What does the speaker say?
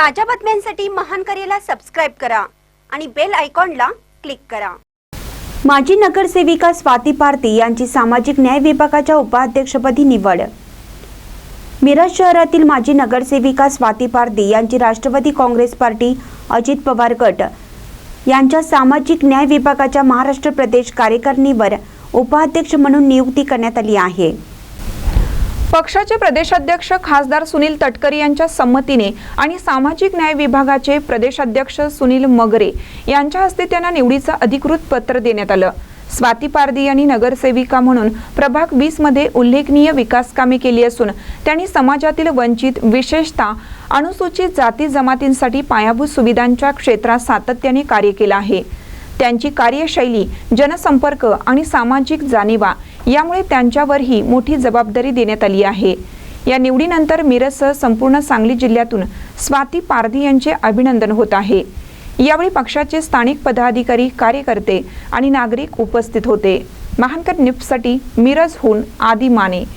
ताज्या बातम्यांसाठी महान करेला सबस्क्राईब करा आणि बेल आयकॉनला क्लिक करा. माजी नगरसेविका स्वाती पारती यांची सामाजिक न्याय विभागाच्या उपाध्यक्षपदी निवड. मिरज शहरातील माजी नगरसेविका स्वाती पारदी यांची राष्ट्रवादी काँग्रेस पार्टी अजित पवार गट यांच्या सामाजिक न्याय विभागाच्या महाराष्ट्र प्रदेश कार्यकारिणीवर उपाध्यक्ष म्हणून नियुक्ती करण्यात आली आहे. पक्षाचे प्रदेशाध्यक्ष खासदार सुनील तटकरे यांच्या संमतीने आणि सामाजिक न्याय विभागाचे प्रदेशाध्यक्ष सुनील मगरे यांच्या हस्ते त्यांना निवडीचं अधिकृत पत्र देण्यात आलं. स्वाती पारदी यांनी नगरसेविका म्हणून प्रभाग वीसमध्ये उल्लेखनीय विकास कामे केली असून त्यांनी समाजातील वंचित विशेषतः अनुसूचित जाती जमातींसाठी पायाभूत सुविधांच्या क्षेत्रात सातत्याने कार्य केलं आहे. त्यांची कार्यशैली जनसंपर्क आणि सामाजिक जाणीवा यामुळे त्यांच्यावरही मोठी जबाबदारी देण्यात आली आहे. या निवडीनंतर मिरजसह संपूर्ण सांगली जिल्ह्यातून स्वाती पारधी यांचे अभिनंदन होत आहे. यावेळी पक्षाचे स्थानिक पदाधिकारी कार्यकर्ते आणि नागरिक उपस्थित होते. महानकर निप्ससाठी मिरजहून आदी माने.